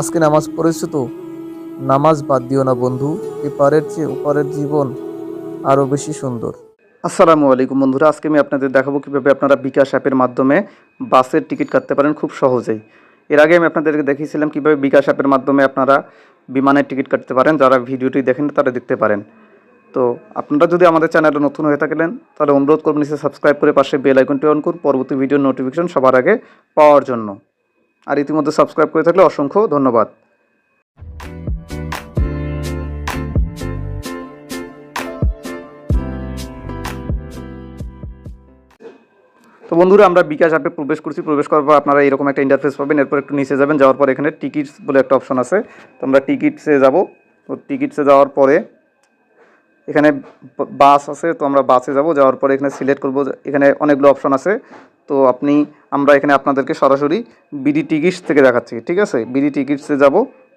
আজকে নামাজ পড়েছো তো? নামাজ বাদ দিও না বন্ধু, এপারের চেয়ে ওপারের জীবন আরও বেশি সুন্দর। আসসালামু আলাইকুম বন্ধুরা, আজকে আমি আপনাদের দেখাবো কীভাবে আপনারা বিকাশ অ্যাপের মাধ্যমে বাসের টিকিট কাটতে পারেন খুব সহজেই। এর আগে আমি আপনাদেরকে দেখিয়েছিলাম কীভাবে বিকাশ অ্যাপের মাধ্যমে আপনারা বিমানের টিকিট কাটতে পারেন, যারা ভিডিওটি দেখেন তারা দেখতে পারেন। তো আপনারা যদি আমাদের চ্যানেলে নতুন হয়ে থাকেন, তাহলে অনুরোধ করবেন নিচে সাবস্ক্রাইব করে পাশে বেল আইকনটি অন করুন, পরবর্তী ভিডিওর নোটিফিকেশন সবার আগে পাওয়ার জন্য। আর ইতিমধ্যে সাবস্ক্রাইব করে থাকলে অসংখ্য ধন্যবাদ। তো বন্ধুরা, আমরা বিকাশ অ্যাপে প্রবেশ করছি। প্রবেশ করার পর আপনারা এরকম একটা ইন্টারফেস পাবেন। এরপর একটু নিচে যাবেন। যাওয়ার পর এখানে টিকিটস বলে একটা অপশন আছে। তো আমরা টিকিটসে যাব। তো টিকিটসে যাওয়ার পরে এখানে বাস আছে, তো আমরা বাসে যাব। যাওয়ার পরে এখানে সিলেক্ট করব এখানে অনেকগুলো অপশন আছে। তো আপনি, আমরা এখানে আপনাদেরকে সরাসরি বিডি টিকিটস থেকে দেখাচ্ছি, ঠিক আছে? বিডি টিকিটসে যাব।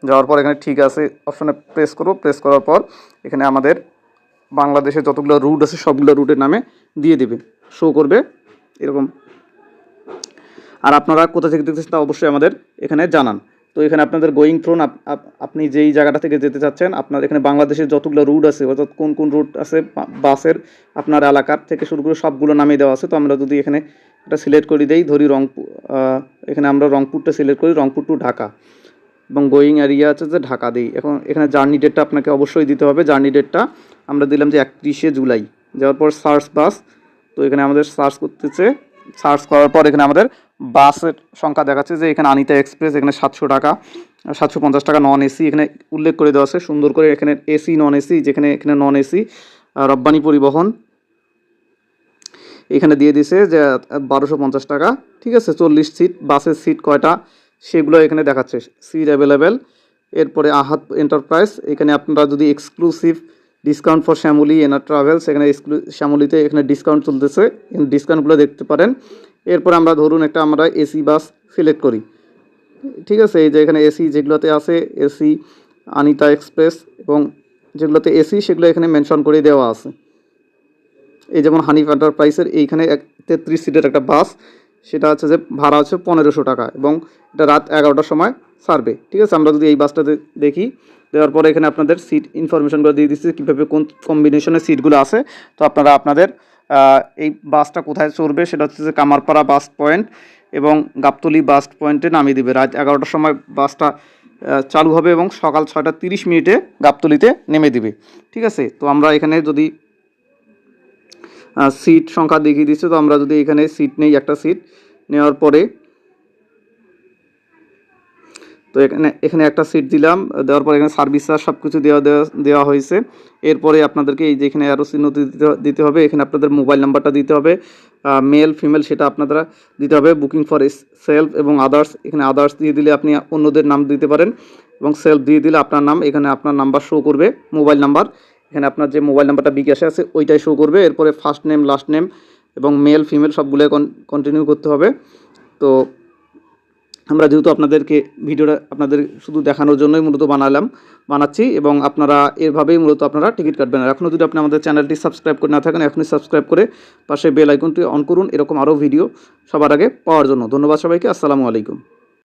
যাওয়ার পর এখানে ঠিক আছে অপশনে প্রেস করব। প্রেস করার পর এখানে আমাদের বাংলাদেশে যতগুলো রুট আছে, সবগুলো রুটের নামে দিয়ে দিবে। শো করবে, এরকম। আর আপনারা কোথা থেকে দেখতেছেন তা অবশ্যই আমাদের এখানে জানান। তো এখানে আপনাদের গোয়িং ফ্রোন আপনি যেই জায়গাটা থেকে যেতে চাচ্ছেন, আপনার এখানে বাংলাদেশের যতগুলো রুট আছে, অর্থাৎ কোন কোন রুট আছে বাসের আপনার এলাকার থেকে শুরু করে সবগুলো নামে দেওয়া আছে, তো আমরা যদি এখানে এটা সিলেক্ট করে দেই, ধরি রংপুর এখানে আমরা রংপুরটা সিলেক্ট করি, রংপুর টু ঢাকা। এবং গোয়িং এরিয়া আছে যে ঢাকা দিই এখন এখানে জার্নি ডেটটা আপনাকে অবশ্যই দিতে হবে জার্নি ডেটটা আমরা দিলাম যে একত্রিশে জুলাই। যাওয়ার পর সার্চ বাস তো এখানে আমাদের সার্চ করতেছে সার্চ করার পর এখানে আমাদের বাসের সংখ্যা দেখাচ্ছে যে এখানে আনিতা এক্সপ্রেস, এখানে সাতশো টাকা, সাতশো পঞ্চাশ টাকা নন এসি এখানে উল্লেখ করে দেওয়া আছে। সুন্দর করে এখানে এসি নন এসি যেখানে এখানে নন এসি রব্বানি পরিবহন। এখানে দিয়ে দিছে যে, বারোশো পঞ্চাশ টাকা, ঠিক আছে? চল্লিশ সিট, বাসের সিট কয়টা? সেগুলো এখানে দেখাচ্ছে। সিট অ্যাভেলেবেল এরপরে আহাত এন্টারপ্রাইজ এখানে আপনারা যদি এক্সক্লুসিভ ডিসকাউন্ট ফর শ্যামলি এনার ট্রাভেলস এখানে শ্যামলিতে এখানে ডিসকাউন্ট চলতেছে। ডিসকাউন্টগুলো দেখতে পারেন। এরপর আমরা ধরুন একটা আমরা এসি বাস সিলেক্ট করি। ঠিক আছে? এই যে এখানে এসি যেগুলোতে আছে এসি আনিতা এক্সপ্রেস এবং যেগুলোতে এসি সেগুলো এখানে মেনশন করে দেওয়া আছে। এই যেমন হানিফ এন্টারপ্রাইসের এইখানে এক তেত্রিশ সিটের একটা বাস সেটা হচ্ছে যে ভাড়া হচ্ছে পনেরোশো টাকা এবং এটা রাত এগারোটার সময় ছাড়বে ঠিক আছে? আমরা যদি এই বাসটাতে দেখি, দেওয়ার পরে এখানে আপনাদের সিট ইনফরমেশনগুলো দিয়ে দিচ্ছি, কীভাবে কোন কম্বিনেশনের সিটগুলো আছে। তো আপনারা আপনাদের এই বাসটা কোথায় চড়বে সেটা হচ্ছে যে কামারপাড়া বাস পয়েন্ট এবং গাবতলি বাস পয়েন্টে নামিয়ে দিবে। রাত এগারোটার সময় বাসটা চালু হবে এবং সকাল ছয়টা তিরিশ মিনিটে গাবতলিতে নেমে দিবে। ঠিক আছে? তো আমরা এখানে যদি সিট সংখ্যা দেখিয়ে দিচ্ছে। তো আমরা যদি এখানে সিট নেই, একটা সিট নেওয়ার পরে তো এখানে এখানে একটা সিট দিলাম। দেওয়ার পরে এখানে সার্ভিস চার্জ সব কিছু দেওয়া দেওয়া হয়েছে। এরপরে আপনাদেরকে এই যে এখানে আরও চিহ্ন দিতে হবে, এখানে আপনাদের মোবাইল নাম্বারটা দিতে হবে। মেল ফিমেল সেটা আপনারা দিতে হবে। বুকিং ফর সেলফ এবং আদার্স এখানে আদার্স দিয়ে দিলে আপনি অন্যদের নাম দিতে পারেন এবং সেলফ দিয়ে দিলে আপনার নাম, এখানে আপনার নাম্বার শো করবে মোবাইল নাম্বার এখানে আপনার যে মোবাইল নাম্বারটা বিকাশে আছে, ওইটাই শো করবে। এরপরে ফার্স্ট নেম লাস্ট নেম এবং মেল ফিমেল সবগুলো কন্টিনিউ করতে হবে। তো আমরা যেহেতু আপনাদেরকে ভিডিওটা আপনাদের শুধু দেখানোর জন্যই মূলত বানালাম, বানাচ্ছি এবং আপনারা এভাবেই মূলত আপনারা টিকিট কাটবেন। আর এখনও যদি আপনি আমাদের চ্যানেলটি সাবস্ক্রাইব করে না থাকেন, এখনই সাবস্ক্রাইব করে পাশে বেল আইকনটি অন করুন। এরকম আরও ভিডিও সবার আগে পাওয়ার জন্য। ধন্যবাদ সবাইকে। আসসালামু আলাইকুম।